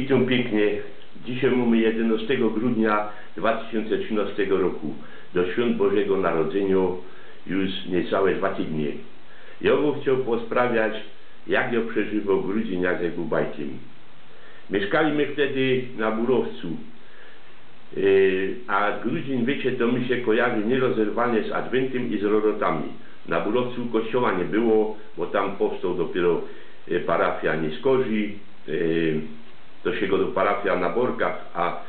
Witam pięknie. Dzisiaj mamy 11 grudnia 2013 roku. Do Świąt Bożego Narodzenia już niecałe dwa tygodnie. Ja bym chciał posprawiać, jak ja przeżywał grudzień, jak ja był bajkiem. Mieszkaliśmy wtedy na Burowcu. Yy, a grudzień, wiecie, to mi się kojarzy nierozerwalnie z Adwentem i z rodotami. Na Burowcu kościoła nie było, bo tam powstał dopiero yy, parafia Nieskozi, się do parafia na Borkach, a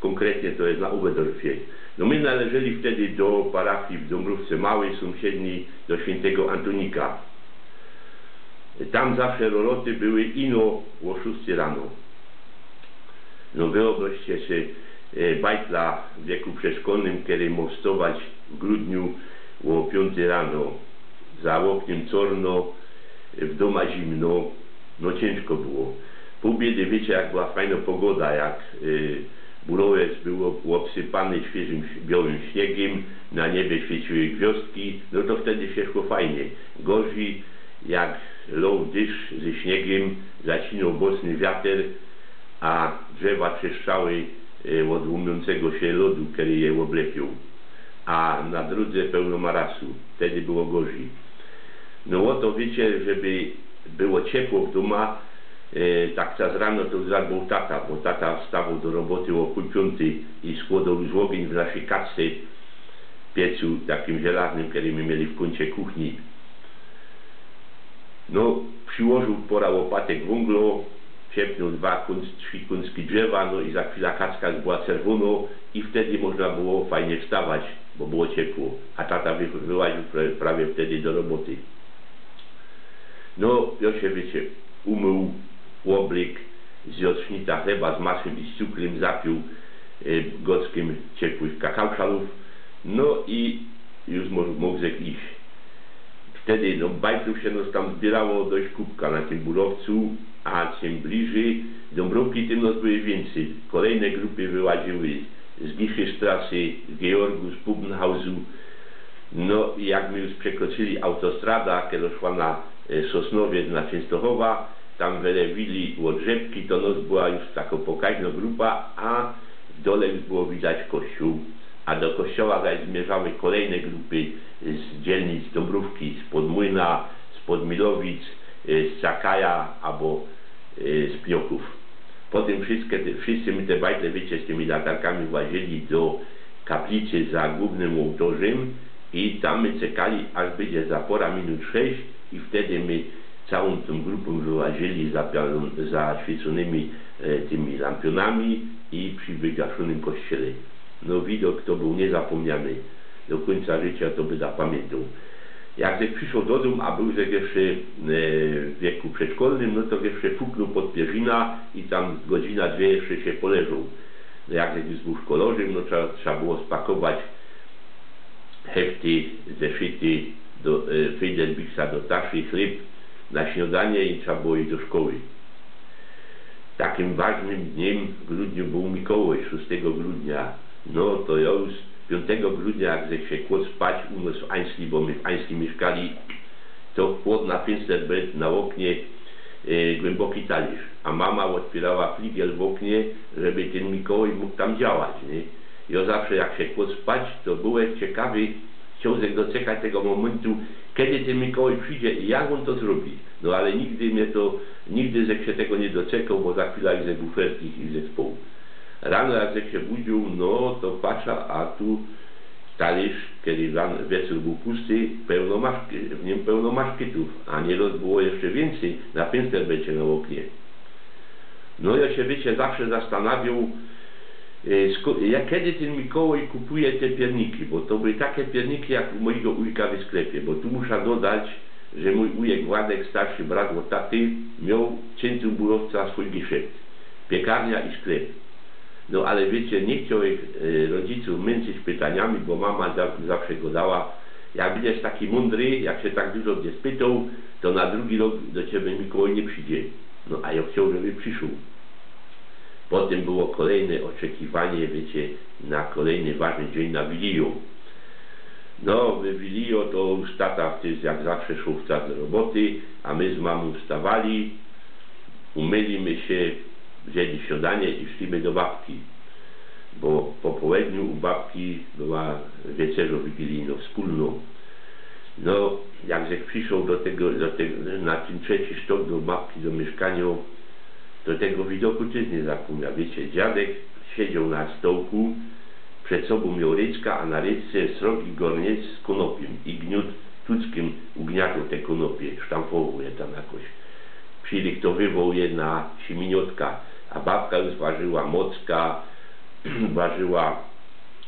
konkretnie to jest na Uwedorfie. No my należeli wtedy do parafii w Dąbrówce Małej, sąsiedniej do świętego Antonika. Tam zawsze roloty były ino o 6 rano. No wyobraźcie sobie e, bajtla w wieku przeszkolnym, kiedy mostować w grudniu o 5 rano. Za oknem w doma zimno, no ciężko było. Pół biedy, wiecie, jak była fajna pogoda, jak y, burowiec był obsypany świeżym białym śniegiem, na niebie świeciły gwiazdki, no to wtedy się szło fajnie. Gorzej, jak lał dysz ze śniegiem, zacinał mocny wiatr, a drzewa trzeszczały y, od się lodu, który je oblepił. A na drodze pełno marasu, wtedy było gorzej. No oto wiecie, żeby było ciepło w domu, e, tak czas rano to zadbał tata, bo tata wstawał do roboty o piątej i składał już ogień w naszej kaczce piecu takim żelaznym, który my mieli w kącie kuchni. No, przyłożył pora łopatek węglo, ciepnął dwa trzy kuńskie drzewa, no i za chwilę kaczka była czerwona i wtedy można było fajnie wstawać, bo było ciepło, a tata wy, wyłaził prawie wtedy do roboty. No, ja się wiecie, umył łoblik, zjadł sznita chleba z masłem i z cukrem, zapił y, gockiem kakałszalów, no i już mógł, iść. Wtedy no, bajtów się nos tam zbierało dość kubka na tym burowcu, a czym bliżej Dąbrówki, tym nos były więcej. Kolejne grupy wyłaziły z Gischystrasy, z Georgu, z Bubenhausu. No jak my już przekroczyli autostrada, która szła na e, Sosnowiec, na Częstochowa, tam wylewili łodrzewki, to nos była już taka pokaźna grupa, a w dole już było widać kościół. A do kościoła zmierzały kolejne grupy z dzielnic Dąbrówki, z Podmłyna, z Podmilowic, e, z Czakaja albo e, z Pnioków. Potem wszystkie te, wszyscy my te bajtle, wiecie, z tymi latarkami włazili do kaplicy za głównym ołtarzem i tam my czekali, aż będzie zapora minut sześć i wtedy my całą tą grupą wyłazili za, zaświeconymi e, tymi lampionami i przy wygaszonym kościele. No widok to był niezapomniany. Do końca życia to by zapamiętał. Jak się przyszło do domu, a był jeszcze e, w wieku przedszkolnym, no to jeszcze fuknął pod pierzina i tam godzina, dwie jeszcze się poleżał. No jak już był szkolarzem, no trzeba, trzeba było spakować hefty, zeszyty do e, Friedrichsa do taszy, chleb na śniadanie i trzeba było iść do szkoły. Takim ważnym dniem w grudniu był Mikołaj, 6 grudnia. No to ja już 5 grudnia, jak się kłód spać u nas w Ański, bo my w Ański mieszkali, to kłód na Finsterbelt na oknie e, głęboki talerz, a mama otwierała fligiel w oknie, żeby ten Mikołaj mógł tam działać. Nie? Ja zawsze jak się kłód spać, to byłem ciekawy, się doczekać tego momentu, kiedy ten Mikołaj przyjdzie i jak on to zrobi. No ale nigdy mnie to, nigdy że się tego nie doczekał, bo za chwilę ze buferskich i ze spół. Rano jak się budził, no to patrza, a tu talerz, kiedy wieczór był pusty, pełno maszki, w nim pełno maszkitów, a nieraz było jeszcze więcej na będzie na oknie. No ja się, wiecie, zawsze zastanawiał, e, jak kiedy ten Mikołaj kupuje te pierniki, bo to były takie pierniki jak u mojego ujka w sklepie, bo tu muszę dodać, że mój ujek Władek, starszy brat od taty, miał centrum Burowca swój giszept, piekarnia i sklep. No ale wiecie, nie chciał ich e, rodziców męczyć pytaniami, bo mama zawsze go dała. Jak będziesz taki mądry, jak się tak dużo mnie spytał, to na drugi rok do ciebie Mikołaj nie przyjdzie. No a ja chciał, żeby przyszł. Potem było kolejne oczekiwanie, wiecie, na kolejny ważny dzień na Wiliu. No, Wilio to już tata wtedy jak zawsze w do roboty, a my z mamą wstawali, umyliśmy się, wzięli śniadanie i szliśmy do babki. Bo po południu u babki była wieczerza wigilijna wspólną. No, jak żech przyszedł do tego, do tego, na ten trzeci sztok do babki, do mieszkania, to tego widoku też nie zapomniał. Wiecie, dziadek siedział na stołku, przed sobą miał ryczka, a na ryczce srogi gorniec z konopiem i gniót tuckiem ugniatał te konopie, sztampował je tam jakoś. Przylektowywał je na siminiotka, a babka już ważyła mocka, ważyła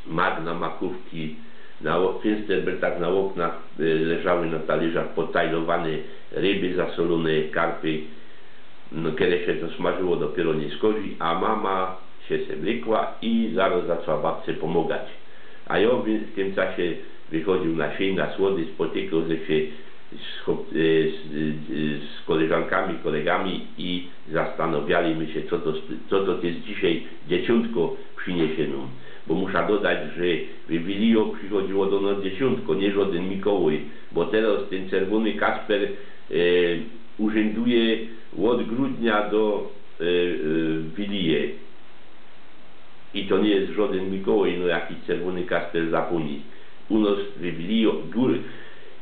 magna makówki, na Finsterbertach na oknach y, leżały na talerzach potajlowane ryby zasolone, karpy, no, kiedy się to smażyło dopiero nie skozi, a mama się semlekła i zaraz zaczęła babce pomagać. A ja w tym czasie wychodził na sień, na słody, spotykał się z, z, z, koleżankami, kolegami i zastanawialiśmy się, co to, co to jest dzisiaj dzieciątko przyniesie nam. Bo muszę dodać, że w Wilio przychodziło do nas dziesiątko, nie żaden Mikołaj, bo teraz ten czerwony Kasper e, urzęduje od grudnia do e, e, Wilije. I to nie jest żaden Mikołaj, no jakiś czerwony Kasper z Japonii. U nas w góry,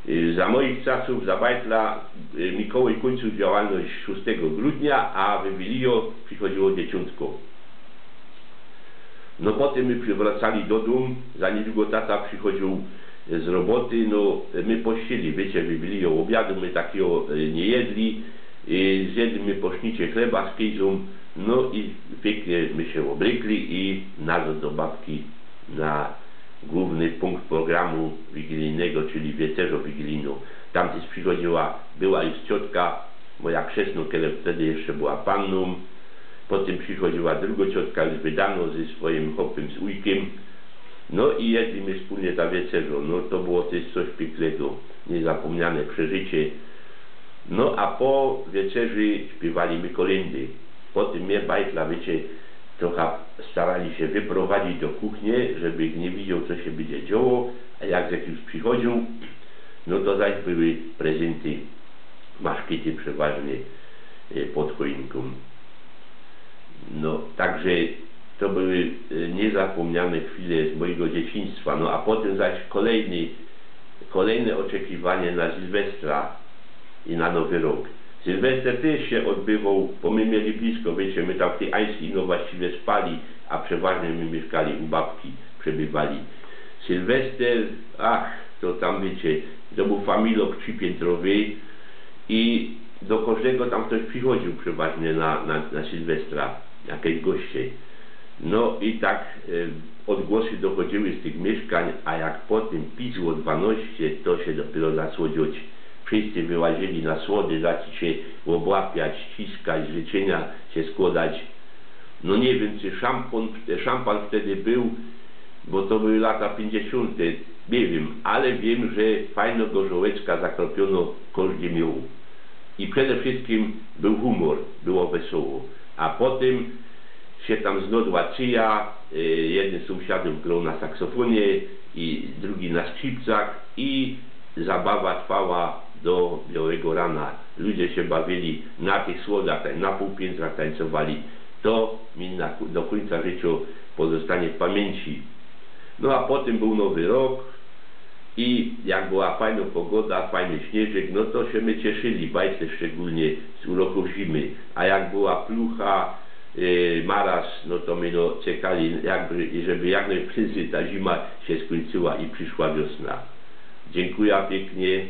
e, za moich czasów, za Bajtla, Mikołaj kończył działalność 6 grudnia, a w Wilio przychodziło dzieciątko. No potem my przywracali do domu, za niedługo tata przychodził z roboty, no my pościli, wiecie, wybili o obiadu, my takiego nie jedli, i zjedliśmy posznicie chleba z kizą, no i pięknie my się obrykli i nazad do babki na główny punkt programu wigilijnego, czyli wieczerzą wigilijną. Tam też przychodziła, była już ciotka, moja krzesną, kiedy wtedy jeszcze była panną, Potem przychodziła druga ciotka już wydano ze swoim chłopem, z ujkiem. No i jedliśmy wspólnie ta wieczerza. No to było też coś pięknego, niezapomniane przeżycie. No a po wieczerzy śpiewaliśmy kolendy. Potem mnie bajtla, wiecie, trochę starali się wyprowadzić do kuchni, żeby nie widział, co się będzie działo, a jak już przychodził, no to zaś były prezenty, maszkity przeważnie e, pod choinką. No, także to były e, niezapomniane chwile z mojego dzieciństwa. No a potem zaś kolejny, kolejne oczekiwanie na Sylwestra i na Nowy Rok. Sylwester też się odbywał, bo my mieli blisko, wiecie, my tam w tej Ańskiej no właściwie spali, a przeważnie my mieszkali u babki, przebywali. Sylwester, ach, to tam wiecie, to był familok trzypiętrowy i do każdego tam ktoś przychodził przeważnie na, na, na Sylwestra jakieś goście. No i tak e, odgłosy dochodziły z tych mieszkań, a jak potem pisło 12, to się dopiero zaczęło dziać. Wszyscy wyłazili na słody, zaczęli się obłapiać, ściskać, życzenia się składać. No nie wiem, czy szampan, szampan wtedy był, bo to były lata 50. Nie wiem, ale wiem, że fajno gorzołeczka zakropiono każdy miał. I przede wszystkim był humor, było wesoło a potem się tam znodła czyja, y, jeden z sąsiadów grał na saksofonie i drugi na skrzypcach i zabawa trwała do białego rana. Ludzie się bawili na tych słodach, na półpiętrach tańcowali. To mi na, do końca życia pozostanie w pamięci. No a potem był nowy rok i jak była fajna pogoda, fajny śnieżek, no to się my cieszyli, bajce szczególnie z uroku zimy. A jak była plucha, yy, maraz, no to my no, czekali, jakby, żeby jak najprędzej ta zima się skończyła i przyszła wiosna. Dziękuję pięknie.